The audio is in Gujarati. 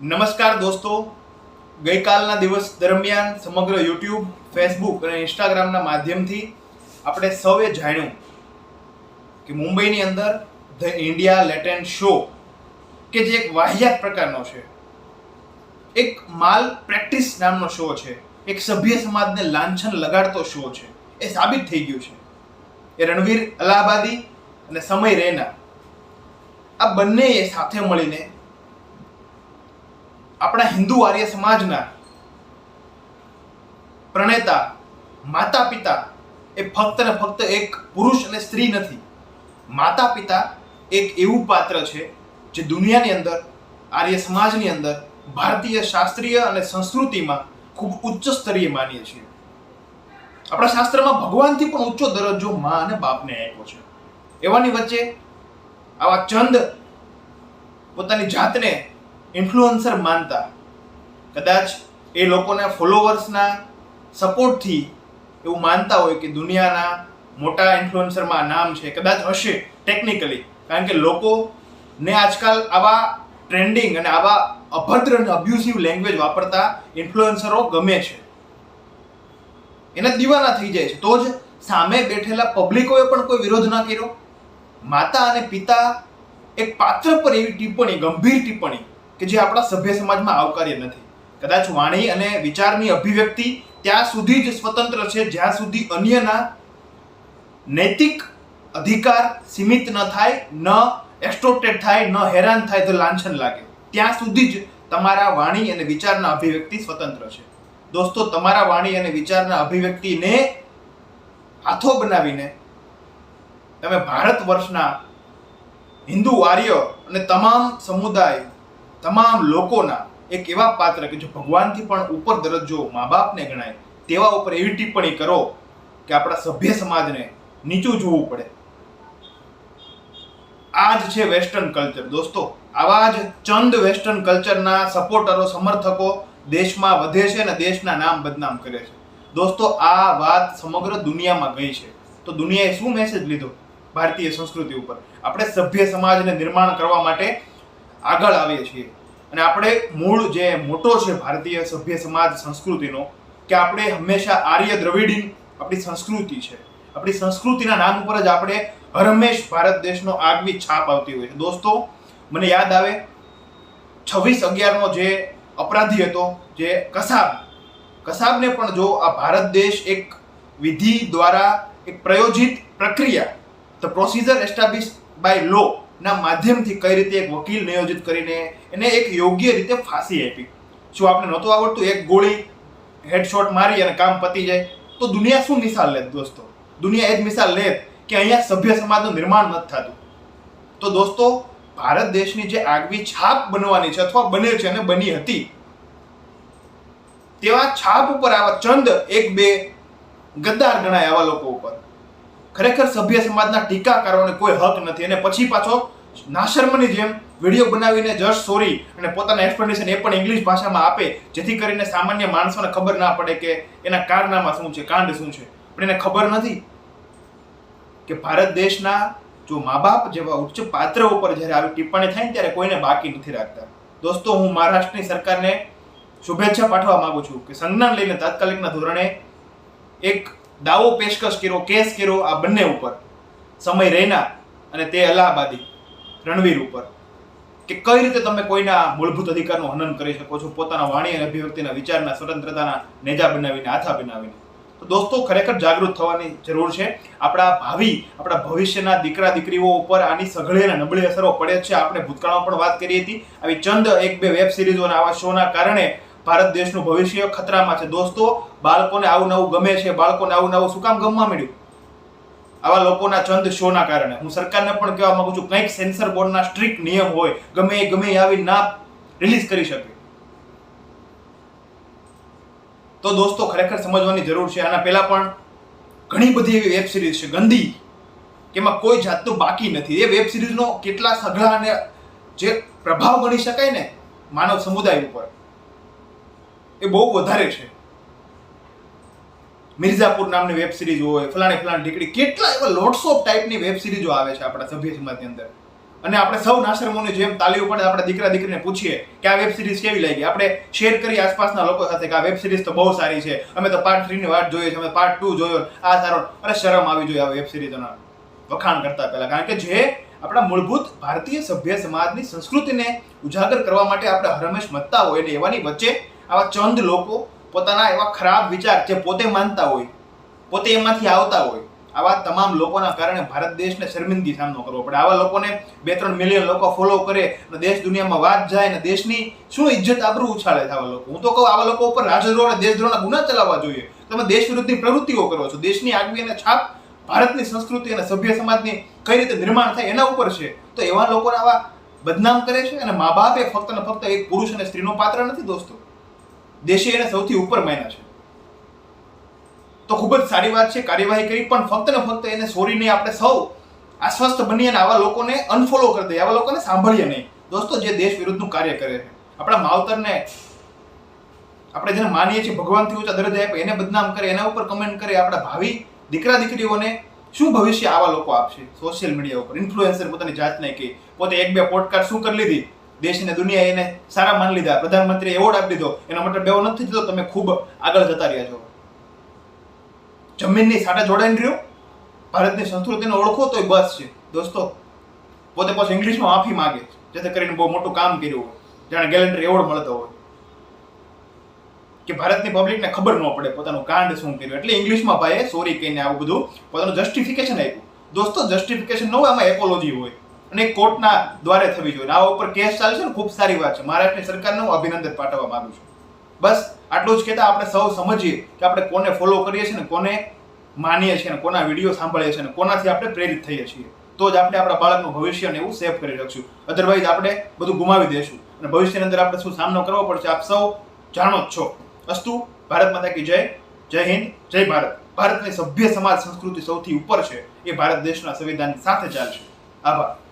નમસ્કાર દોસ્તો. ગઈકાલના દિવસ દરમિયાન સમગ્ર યુટ્યુબ, ફેસબુક અને ઇન્સ્ટાગ્રામના માધ્યમથી આપણે સૌએ જાણ્યું કે મુંબઈની અંદર ધ ઇન્ડિયા લેટેન્ટ શો, કે જે એક વાહિયાત પ્રકારનો છે, એક માલ પ્રેક્ટિસ નામનો શો છે, એક સભ્ય સમાજને લાંછન લગાડતો શો છે, એ સાબિત થઈ ગયું છે. એ રણવીર અલ્હાબાદી અને સમય રૈના આ બંનેએ સાથે મળીને આપણા હિન્દુ આર્ય સમાજના પ્રણેતા માતા પિતા એ ફક્ત ને ફક્ત એક પુરુષ અને સ્ત્રી નથી. માતા પિતા એક એવું પાત્ર છે જે દુનિયાની અંદર, આર્ય સમાજની અંદર ભારતીય શાસ્ત્રીય અને સંસ્કૃતિમાં ખૂબ ઉચ્ચ સ્તરીય માનીએ છીએ. આપણા શાસ્ત્રમાં ભગવાનથી પણ ઊંચો દરજ્જો મા અને બાપને આપ્યો છે. એવાની વચ્ચે આવા ચંદ પોતાની જાતને ઇન્ફ્લુઅન્સર માનતા. કદાચ એ લોકોના ફોલોવર્સના સપોર્ટથી એવું માનતા હોય કે દુનિયાના મોટા ઇન્ફ્લુઅન્સરમાં નામ છે. કદાચ હશે ટેકનિકલી કારણ કે લોકોને આજકાલ આવા ટ્રેન્ડિંગ અને આવા અભદ્ર અને અબ્યુસિવ લેંગ્વેજ વાપરતા ઇન્ફ્લુઅન્સરો ગમે છે. એના દીવાના થઈ જાય છે. તો જ સામે બેઠેલા પબ્લિકોએ પણ કોઈ વિરોધ ના કર્યો. માતા અને પિતા એક પાત્ર પર એવી ટિપ્પણી, ગંભીર ટિપ્પણી કે જે આપણા સભ્ય સમાજમાં આવકાર્ય નથી. કદાચ વાણી અને વિચારની અભિવ્યક્તિ ત્યાં સુધી જ સ્વતંત્ર છે, જ્યાં સુધી અન્યના નૈતિક અધિકાર સીમિત ન થાય, ન એક્સ્ટ્રોટેડ થાય, ન હેરાન થાય તો લાંછન લાગે. ત્યાં સુધી જ તમારા વાણી અને વિચારના અભિવ્યક્તિ સ્વતંત્ર છે. દોસ્તો, તમારા વાણી અને વિચારના અભિવ્યક્તિને હાથો બનાવીને તમે ભારત વર્ષના હિન્દુ આર્ય અને તમામ સમુદાય તમામ લોકોના એક એવા પાત્ર કે જો ભગવાનથી પણ ઉપર દરજ્જો મા બાપને ગણાય, તેવા ઉપર એવી ટિપ્પણી કરો કે આપણા સભ્ય સમાજને નીચું જોવું પડે. આ જ છે વેસ્ટર્ન કલ્ચર. દોસ્તો, આવા જ ચંદ વેસ્ટર્ન કલ્ચરના સપોર્ટરો, સમર્થકો દેશમાં વધે છે અને દેશના નામ બદનામ કરે છે. દોસ્તો, આ વાત સમગ્ર દુનિયામાં ગઈ છે. તો દુનિયાએ શું મેસેજ લીધો? ભારતીય સંસ્કૃતિ ઉપર. આપણે સભ્ય સમાજને નિર્માણ કરવા માટે આગળ આવીએ છીએ. અને આપણે મૂળ જે મોટો છે ભારતીય સભ્ય સમાજ સંસ્કૃતિનો, કે આપણે હંમેશા આર્ય દ્રવિડીન આપણી સંસ્કૃતિ છે. આપણી સંસ્કૃતિના નામ ઉપર જ આપણે હરમેશ ભારત દેશનો આગવી છાપ આવતી હોય છે. દોસ્તો, મને યાદ આવે, છવ્વીસ અગિયારનો જે અપરાધી હતો, જે કસાબ. કસાબને પણ જો આ ભારત દેશ એક વિધિ દ્વારા એક પ્રયોજિત પ્રક્રિયા the procedure establish by law ના માધ્યમથી કઈ રીતે એક વકીલ નિયોજિત કરીને એને એક યોગ્ય રીતે ફાંસી આપી. શું આપણે નહોતું આવડતું, એક ગોળી હેડશોટ મારી અને કામ પતી જાય, તો દુનિયા શું મિસાલ લેત દોસ્તો? દુનિયા એ જ મિસાલ લેત કે અહીંયા સભ્ય સમાજનું નિર્માણ નથી થતું. તો દોસ્તો, ભારત દેશની જે આગવી છાપ બનવાની છે અથવા બને છે અને બની હતી, તેવા છાપ ઉપર આવા ચંદ એક બે ગદ્દાર ગણાય આવા લોકો ઉપર. ખરેખર સભ્ય સમાજના ટીકાકારોને કોઈ હક નથી. અને પછી પાછો નાશર્મની જેમ વીડિયો બનાવીને જસ્ટ સોરી અને પોતાના એક્સપ્લેનેશન એ પણ ઇંગ્લિશ ભાષામાં આપે, જેથી કરીને સામાન્ય માણસોને ખબર ના પડે કે એના કારનામાં શું છે, કાંડ શું છે. પણ એને ખબર નથી કે ભારત દેશના જો મા બાપ જેવા ઉચ્ચ પાત્ર ઉપર જ્યારે આવી ટિપ્પણી થાય ત્યારે કોઈને બાકી નથી રાખતા. દોસ્તો, હું મહારાષ્ટ્રની સરકારને શુભેચ્છા પાઠવવા માગું છું કે સંજ્ઞાન લઈને તાત્કાલિકના ધોરણે એક દાવો પેશકશ કર્યો, કેસ કર્યો, આ બંને ઉપર. સમય રૈના અને તે અલ્હાબાદી, રણવીર ઉપર. કે કઈ રીતે તમે કોઈના મૂળભૂત અધિકારનું હનન કરી શકો છો, પોતાના વાણી અને અભિવ્યક્તિના વિચારના સ્વતંત્રતાના નેજા બનાવીને, આથા બનાવીને. તો દોસ્તો, ખરેખર જાગૃત થવાની જરૂર છે. આપણા ભાવિ, આપણા ભવિષ્યના દીકરા, દીકરીઓ ઉપર આની સઘળી અને નબળી અસરો પડે છે. આપણે ભૂતકાળમાં પણ વાત કરી હતી. આવી ચંદ એક બે વેબ સિરીઝો અને આવા શોના કારણે ભારત દેશનું ભવિષ્ય ખતરામાં છે. દોસ્તો, બાળકોને આવું નવું ગમે છે, બાળકોને આવું નવું શું કામ ગમવા મળ્યું આવા લોકોના છંદ શોના કારણે. હું સરકારને પણ કહેવા માંગુ છું, કંઈક સેન્સર બોર્ડના સ્ટ્રિક્ટ નિયમ હોય, ગમે એ, ગમે આવી ના રિલીઝ કરી શકે. તો દોસ્તો, ખરેખર સમજવાની જરૂર છે. આના પહેલા પણ ઘણી બધી એવી વેબ સિરીઝ છે. ગંદી એમાં કોઈ જાતનું બાકી નથી. એ વેબ સિરીઝનો કેટલા સઘળા અને જે પ્રભાવ ગણી શકાય ને, માનવ સમુદાય ઉપર. એ બહુ વધારે છે. મિર્ઝાપુર નામની વેબ સિરીઝ હોય, ફલાણી ફલાણી ઢીકડી, કેટલા એવા લોટ્સ ઓફ ટાઈપની વેબ સિરીઝો આવે છે આપણા સભ્ય સમાજની અંદર. અને આપણે સૌ નાશ્રમોની જેમ તાલીઓ પડે આપણે દીકરા દીકરીને પૂછીએ કે આ વેબ સિરીઝ કેવી લાગી? આપણે શેર કરીએ આસપાસના લોકો સાથે કે આ વેબ સિરીઝ તો બહુ સારી છે. અમે તો પાર્ટ થ્રીની વાત જોઈએ છે, અમે પાર્ટ ટુ જોયો, આ સારો. અરે શરમ આવી જોઈએ આ વેબ સિરીઝોના વખાણ કરતા પહેલા, કારણ કે જે આપણા મૂળભૂત ભારતીય સભ્ય સમાજની સંસ્કૃતિને ઉજાગર કરવા માટે આપણે હરમેશ મતતા હોય ને એવાની વચ્ચે આવા ચંદ લોકો પોતાના એવા ખરાબ વિચાર જે પોતે માનતા હોય, પોતે એમાંથી આવતા હોય, આવા તમામ લોકોના કારણે ભારત દેશને શર્મિંદગી સામનો કરવો પડે. આવા લોકોને બે ત્રણ મિલિયન લોકો ફોલો કરે અને દેશ દુનિયામાં વાત જાય અને દેશની શું ઇજ્જત આબરૂ ઉછાળે છે આવા લોકો. હું તો કહું, આવા લોકો ઉપર રાજદ્રોહ અને દેશદ્રોહના ગુના ચલાવવા જોઈએ. તમે દેશ વિરુદ્ધની પ્રવૃત્તિઓ કરો છો. દેશની આગવી અને છાપ ભારતની સંસ્કૃતિ અને સભ્ય સમાજની કઈ રીતે નિર્માણ થાય એના ઉપર છે. તો એવા લોકોને આવા બદનામ કરે છે અને મા બાપ એ ફક્ત ને ફક્ત એક પુરુષ અને સ્ત્રીનો પાત્ર નથી દોસ્તો. દેશે એને સૌથી ઉપર માન્યા છે. તો ખૂબ જ સારી વાત છે, કાર્યવાહી કરી, પણ ફક્ત ને ફક્ત એને સોરી નહીં આપણે સૌ આશ્વસ્ત બનીએ અને આવા લોકોને અનફોલો કરી દઈએ, આવા લોકોને સાંભળીએ નહીં. દોસ્તો, જે દેશ વિરુદ્ધનું કાર્ય કરે છે. આપણા માવતરને આપણે જેને માનીએ છીએ, ભગવાનથી ઊંચા દરજ્જા આપે, એને બદનામ કરે, એના ઉપર કમેન્ટ કરે, આપણા ભાવિ દીકરા દીકરીઓને શું ભવિષ્ય આવા લોકો આપશે? સોશિયલ મીડિયા ઉપર ઇન્ફ્લુએન્સર પોતાની જાતને કે પોતે એક બે પોડકાસ્ટ શું કરી લીધી? દેશને દુનિયા એને સારા માની લીધા. પ્રધાનમંત્રી એવોર્ડ આપી દીધો. એનો મતલબ એવો નથી થતો. તમે ખૂબ આગળ જતા રહ્યા છો. જમીનની સાથે જોડાઈને રહ્યો. ભારતની સંસ્કૃતિને ઓળખો તોય બસ છે. દોસ્તો, પોતે પાછું ઇંગ્લિશમાં માફી માગે જેથી કરીને બહુ મોટું કામ કર્યું હોય. જાણે ગેલેન્ડર એવોર્ડ મળતો હોય. કે ભારતની પબ્લિકને ખબર ન પડે પોતાનું કાંડ શું કર્યું. એટલે ઇંગ્લિશમાં ભાઈએ સોરી કહીને આવું બધું પોતાનું જસ્ટિફિકેશન આપ્યું. દોસ્તો જસ્ટિફિકેશન ન હોય, આમાં એપોલોજી હોય. અને કોર્ટના દ્વારે થવી જોઈએ. આ ઉપર કેસ ચાલશે ને, ખૂબ સારી વાત છે. મહારાષ્ટ્રની સરકારને હું અભિનંદન પાઠવવા માંગુ છું. બસ, આટલું જ કહેતા આપણે સૌ સમજીએ કે આપણે કોને ફોલો કરીએ છીએ ને, કોને માનીએ છીએ ને, કોના વીડિયો સાંભળીએ છીએ ને, કોનાથી આપણે પ્રેરિત થઈએ છીએ. તો જ આપણે આપણા બાળકનું ભવિષ્યને એવું સેફ કરી શકશું. અધરવાઇઝ આપણે બધું ગુમાવી દઈશું અને ભવિષ્યની અંદર આપણે શું સામનો કરવો પડશે, આપ સૌ જાણો જ છો. અસ્તુ, ભારત માતા કી જય. જય હિન્દ, જય ભારત. ભારતની સભ્ય સમાજ સંસ્કૃતિ સૌથી ઉપર છે. એ ભારત દેશના સંવિધાન સાથે ચાલશે. આભાર.